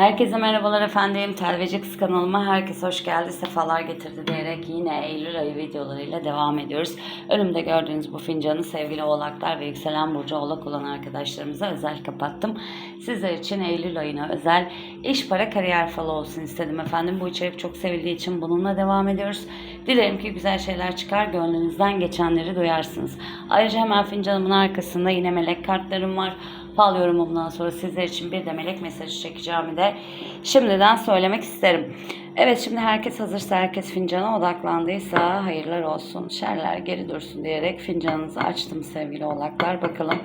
Herkese merhabalar efendim. Telveci Kız kanalıma herkes hoş geldi, sefalar getirdi diyerek yine Eylül ayı videolarıyla devam ediyoruz. Önümde gördüğünüz bu fincanı sevgili oğlaklar ve yükselen burcu oğlak olan arkadaşlarımıza özel kapattım. Sizler için Eylül ayına özel iş para kariyer falı olsun istedim efendim. Bu içerik çok sevildiği için bununla devam ediyoruz. Dilerim ki güzel şeyler çıkar, gönlünüzden geçenleri duyarsınız. Ayrıca hemen fincanımın arkasında yine melek kartlarım var. Fal yorumumdan sonra sizler için bir de melek mesajı çekeceğimi de şimdiden söylemek isterim. Evet şimdi herkes hazırsa, herkes fincana odaklandıysa hayırlar olsun, şerler geri dursun diyerek fincanınızı açtım sevgili oğlaklar. Bakalım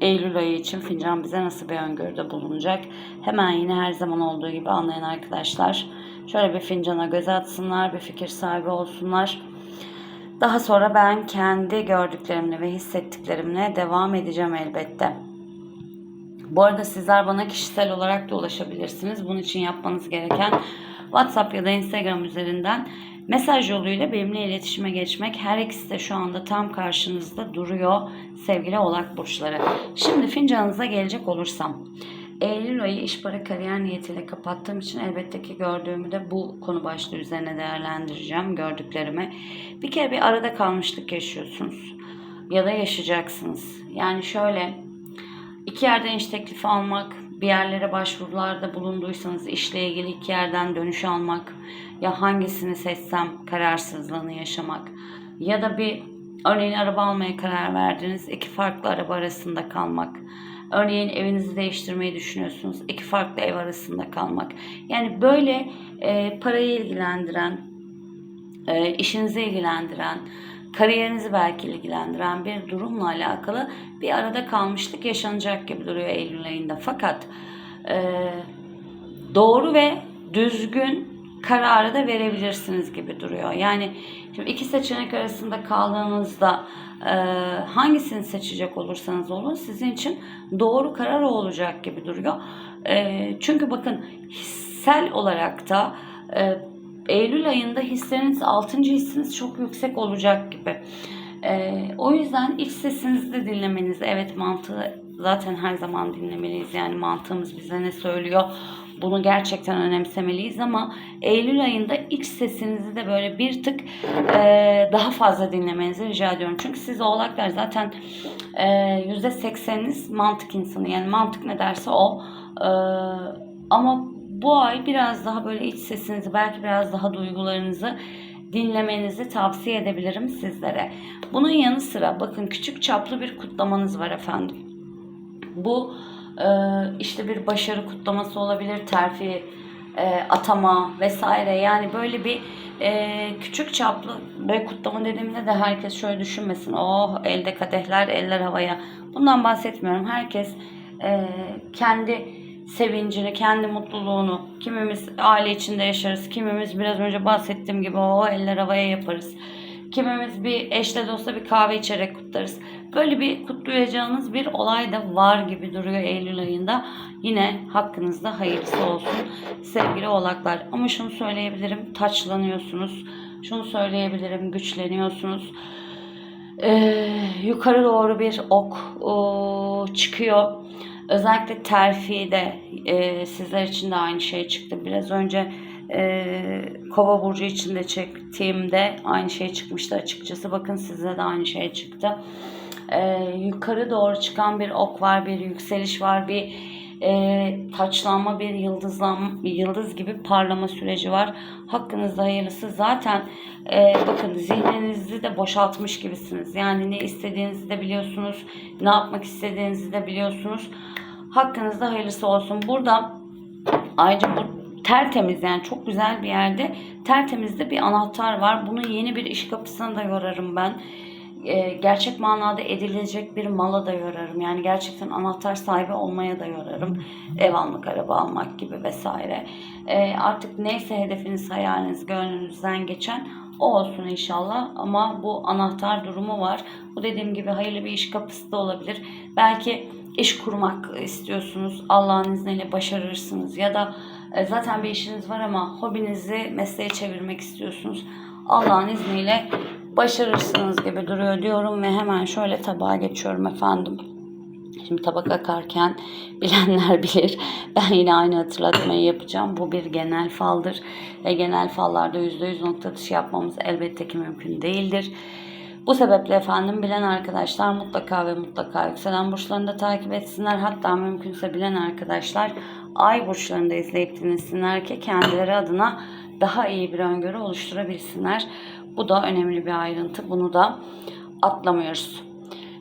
Eylül ayı için fincan bize nasıl bir öngörüde bulunacak? Hemen yine her zaman olduğu gibi anlayan arkadaşlar şöyle bir fincana göz atsınlar, bir fikir sahibi olsunlar. Daha sonra ben kendi gördüklerimle ve hissettiklerimle devam edeceğim elbette. Bu arada sizler bana kişisel olarak da ulaşabilirsiniz. Bunun için yapmanız gereken WhatsApp ya da Instagram üzerinden mesaj yoluyla benimle iletişime geçmek. Her ikisi de şu anda tam karşınızda duruyor sevgili oğlak burçları. Şimdi fincanınıza gelecek olursam. Eylül ayı iş para kariyer niyetiyle kapattığım için elbette ki gördüğümü de bu konu başlığı üzerine değerlendireceğim gördüklerimi. Bir kere bir arada kalmışlık yaşıyorsunuz ya da yaşayacaksınız. Yani şöyle iki yerden iş teklifi almak, bir yerlere başvurularda bulunduysanız işle ilgili iki yerden dönüş almak ya hangisini seçsem kararsızlığını yaşamak ya da bir örneğin araba almaya karar verdiniz iki farklı araba arasında kalmak Örneğin evinizi değiştirmeyi düşünüyorsunuz. iki farklı ev arasında kalmak. Yani böyle e, parayı ilgilendiren, e, işinizi ilgilendiren, kariyerinizi belki ilgilendiren bir durumla alakalı bir arada kalmışlık yaşanacak gibi duruyor Eylül ayında. Fakat e, doğru ve düzgün kararı da verebilirsiniz gibi duruyor. Yani şimdi iki seçenek arasında kaldığınızda e, hangisini seçecek olursanız olun sizin için doğru karar olacak gibi duruyor. E, çünkü bakın hissel olarak da e, Eylül ayında hisleriniz 6. hissiniz çok yüksek olacak gibi. E, o yüzden iç sesinizi de dinlemeniz evet mantığı zaten her zaman dinlemeliyiz. Yani mantığımız bize ne söylüyor bunu gerçekten önemsemeliyiz ama Eylül ayında iç sesinizi de böyle bir tık e, daha fazla dinlemenizi rica ediyorum. Çünkü siz oğlaklar zaten e, %80'iniz mantık insanı. Yani mantık ne derse o. E, ama bu ay biraz daha böyle iç sesinizi belki biraz daha duygularınızı dinlemenizi tavsiye edebilirim sizlere. Bunun yanı sıra bakın küçük çaplı bir kutlamanız var efendim. Bu e, işte bir başarı kutlaması olabilir, terfi, e, atama vesaire. Yani böyle bir e, küçük çaplı ve kutlama dediğimde de herkes şöyle düşünmesin. Oh elde kadehler, eller havaya. Bundan bahsetmiyorum. Herkes kendi sevincini, kendi mutluluğunu, kimimiz aile içinde yaşarız, kimimiz biraz önce bahsettiğim gibi o eller havaya yaparız. Kimimiz bir eşle dostla bir kahve içerek kutlarız. Böyle bir kutlayacağınız bir olay da var gibi duruyor Eylül ayında. Yine hakkınızda hayırlısı olsun sevgili oğlaklar. Ama şunu söyleyebilirim taçlanıyorsunuz. Şunu söyleyebilirim güçleniyorsunuz. Ee, yukarı doğru bir ok o, çıkıyor. Özellikle terfide e, sizler için de aynı şey çıktı. Biraz önce e, Kova burcu içinde çektiğimde aynı şey çıkmıştı açıkçası. Bakın size de aynı şey çıktı. E, yukarı doğru çıkan bir ok var, bir yükseliş var, bir e, taçlanma, bir yıldızlanma, bir yıldız gibi parlama süreci var. Hakkınızda hayırlısı. Zaten e, bakın zihninizi de boşaltmış gibisiniz. Yani ne istediğinizi de biliyorsunuz, ne yapmak istediğinizi de biliyorsunuz. Hakkınızda hayırlısı olsun. Burada ayrıca bu tertemiz yani çok güzel bir yerde tertemizde bir anahtar var. Bunun yeni bir iş kapısına da yorarım ben. Ee, gerçek manada edilecek bir mala da yorarım. Yani gerçekten anahtar sahibi olmaya da yorarım. Ev almak, araba almak gibi vesaire. Ee, artık neyse hedefiniz, hayaliniz, gönlünüzden geçen o olsun inşallah. Ama bu anahtar durumu var. Bu dediğim gibi hayırlı bir iş kapısı da olabilir. Belki iş kurmak istiyorsunuz. Allah'ın izniyle başarırsınız. Ya da e, zaten bir işiniz var ama hobinizi mesleğe çevirmek istiyorsunuz. Allah'ın izniyle başarırsınız gibi duruyor diyorum ve hemen şöyle tabağa geçiyorum efendim. Şimdi tabak akarken bilenler bilir. Ben yine aynı hatırlatmayı yapacağım. Bu bir genel faldır. Ve genel fallarda %100 nokta atışı yapmamız elbette ki mümkün değildir. Bu sebeple efendim bilen arkadaşlar mutlaka ve mutlaka yükselen burçlarını da takip etsinler. Hatta mümkünse bilen arkadaşlar ay burçlarını izleyip dinlesinler ki kendileri adına daha iyi bir öngörü oluşturabilsinler. Bu da önemli bir ayrıntı. Bunu da atlamıyoruz.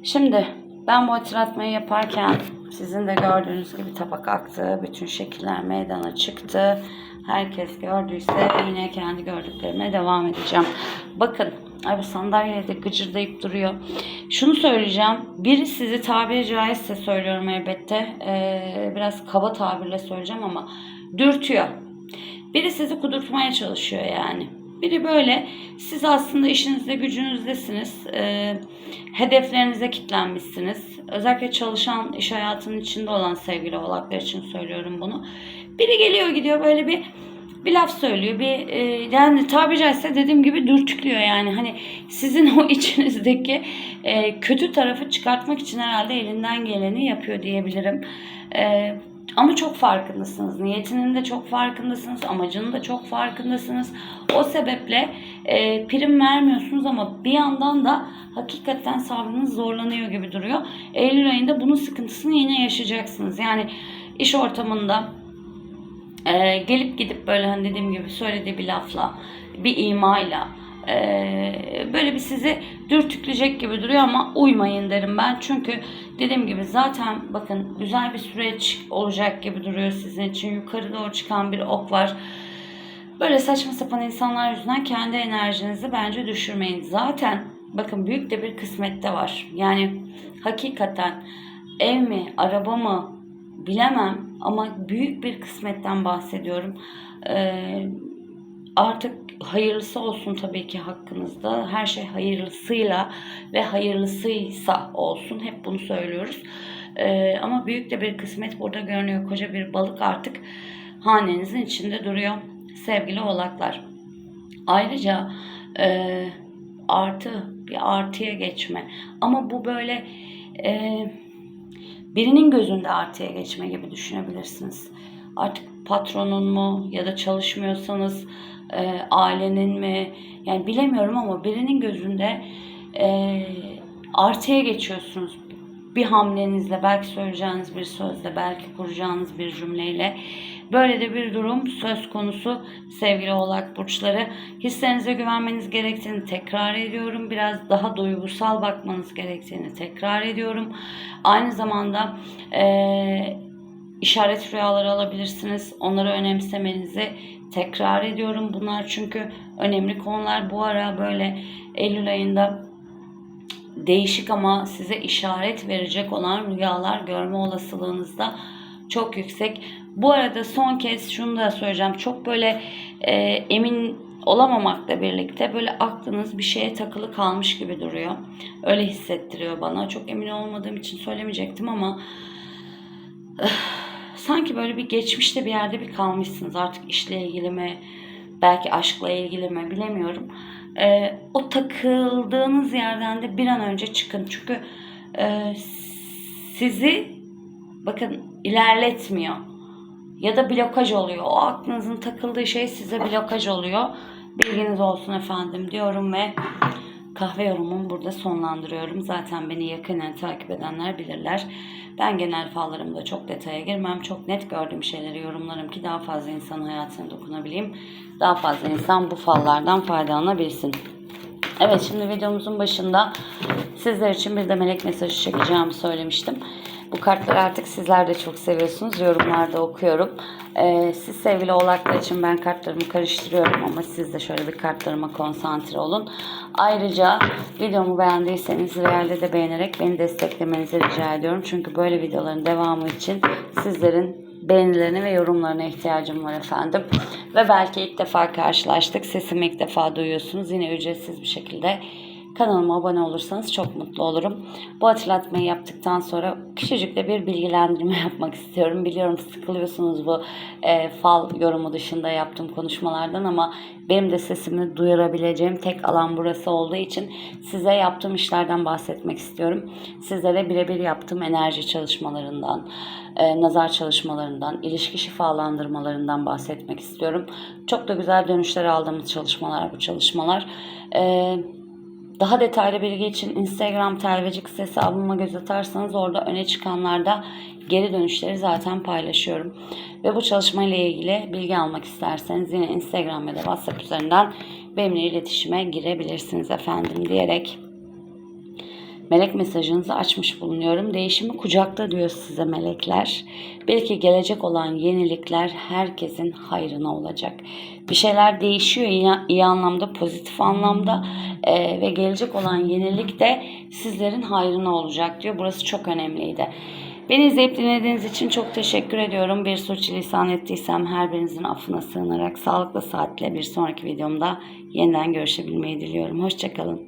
Şimdi ben bu hatırlatmayı yaparken sizin de gördüğünüz gibi tabak aktı. Bütün şekiller meydana çıktı. Herkes gördüyse yine kendi gördüklerime devam edeceğim. Bakın ay bu sandalyede gıcırdayıp duruyor. Şunu söyleyeceğim. Biri sizi tabiri caizse söylüyorum elbette. Ee, biraz kaba tabirle söyleyeceğim ama dürtüyor. Biri sizi kudurtmaya çalışıyor yani. Biri böyle siz aslında işinizde gücünüzdesiniz. E, hedeflerinize kilitlenmişsiniz. Özellikle çalışan iş hayatının içinde olan sevgili oğlaklar için söylüyorum bunu. Biri geliyor gidiyor böyle bir bir laf söylüyor. Bir e, yani tabiri caizse dediğim gibi dürtüklüyor yani. Hani sizin o içinizdeki e, kötü tarafı çıkartmak için herhalde elinden geleni yapıyor diyebilirim. E, ama çok farkındasınız. Niyetinin de çok farkındasınız. Amacının da çok farkındasınız. O sebeple e, prim vermiyorsunuz ama bir yandan da hakikaten sabrınız zorlanıyor gibi duruyor. Eylül ayında bunun sıkıntısını yine yaşayacaksınız. Yani iş ortamında e, gelip gidip böyle hani dediğim gibi söylediği bir lafla, bir imayla böyle bir sizi dürtükleyecek gibi duruyor ama uymayın derim ben. Çünkü dediğim gibi zaten bakın güzel bir süreç olacak gibi duruyor sizin için. Yukarı doğru çıkan bir ok var. Böyle saçma sapan insanlar yüzünden kendi enerjinizi bence düşürmeyin. Zaten bakın büyük de bir kısmette var. Yani hakikaten ev mi, araba mı bilemem ama büyük bir kısmetten bahsediyorum. Ee, artık hayırlısı olsun tabii ki hakkınızda. Her şey hayırlısıyla ve hayırlısıysa olsun. Hep bunu söylüyoruz. Ee, ama büyük de bir kısmet burada görünüyor. Koca bir balık artık hanenizin içinde duruyor. Sevgili oğlaklar. Ayrıca e, artı bir artıya geçme. Ama bu böyle e, birinin gözünde artıya geçme gibi düşünebilirsiniz. Artık patronun mu ya da çalışmıyorsanız e, ailenin mi yani bilemiyorum ama birinin gözünde e, artıya geçiyorsunuz. Bir hamlenizle belki söyleyeceğiniz bir sözle belki kuracağınız bir cümleyle böyle de bir durum söz konusu sevgili oğlak burçları. Hislerinize güvenmeniz gerektiğini tekrar ediyorum. Biraz daha duygusal bakmanız gerektiğini tekrar ediyorum. Aynı zamanda eee işaret rüyaları alabilirsiniz. Onları önemsemenizi tekrar ediyorum. Bunlar çünkü önemli konular. Bu ara böyle Eylül ayında değişik ama size işaret verecek olan rüyalar görme olasılığınız da çok yüksek. Bu arada son kez şunu da söyleyeceğim. Çok böyle e, emin olamamakla birlikte böyle aklınız bir şeye takılı kalmış gibi duruyor. Öyle hissettiriyor bana. Çok emin olmadığım için söylemeyecektim ama sanki böyle bir geçmişte bir yerde bir kalmışsınız. Artık işle ilgili mi, belki aşkla ilgili mi bilemiyorum. Ee, o takıldığınız yerden de bir an önce çıkın. Çünkü e, sizi bakın ilerletmiyor. Ya da blokaj oluyor. O aklınızın takıldığı şey size blokaj oluyor. Bilginiz olsun efendim diyorum ve kahve yorumumu burada sonlandırıyorum. Zaten beni yakinen takip edenler bilirler. Ben genel fallarımda çok detaya girmem. Çok net gördüğüm şeyleri yorumlarım ki daha fazla insan hayatına dokunabileyim. Daha fazla insan bu fallardan faydalanabilsin. Evet şimdi videomuzun başında sizler için bir de melek mesajı çekeceğimi söylemiştim. Bu kartları artık sizler de çok seviyorsunuz. Yorumlarda okuyorum. Ee, siz sevgili oğlaklar için ben kartlarımı karıştırıyorum ama siz de şöyle bir kartlarıma konsantre olun. Ayrıca videomu beğendiyseniz realde de beğenerek beni desteklemenizi rica ediyorum. Çünkü böyle videoların devamı için sizlerin beğenilerine ve yorumlarına ihtiyacım var efendim. Ve belki ilk defa karşılaştık. Sesimi ilk defa duyuyorsunuz. Yine ücretsiz bir şekilde Kanalıma abone olursanız çok mutlu olurum. Bu hatırlatmayı yaptıktan sonra küçücük de bir bilgilendirme yapmak istiyorum. Biliyorum sıkılıyorsunuz bu e, fal yorumu dışında yaptığım konuşmalardan ama benim de sesimi duyurabileceğim tek alan burası olduğu için size yaptığım işlerden bahsetmek istiyorum. Sizlere birebir yaptığım enerji çalışmalarından, e, nazar çalışmalarından, ilişki şifalandırmalarından bahsetmek istiyorum. Çok da güzel dönüşler aldığımız çalışmalar bu çalışmalar. E, daha detaylı bilgi için Instagram telvecik sesi hesabıma göz atarsanız orada öne çıkanlarda geri dönüşleri zaten paylaşıyorum. Ve bu çalışmayla ilgili bilgi almak isterseniz yine Instagram ya da WhatsApp üzerinden benimle iletişime girebilirsiniz efendim diyerek melek mesajınızı açmış bulunuyorum. Değişimi kucakta diyor size melekler. Belki gelecek olan yenilikler herkesin hayrına olacak. Bir şeyler değişiyor iyi, iyi anlamda, pozitif anlamda Ee, ve gelecek olan yenilik de sizlerin hayrına olacak diyor. Burası çok önemliydi. Beni izleyip dinlediğiniz için çok teşekkür ediyorum. Bir sürçülisan ettiysem her birinizin affına sığınarak sağlıklı saatle bir sonraki videomda yeniden görüşebilmeyi diliyorum. Hoşçakalın.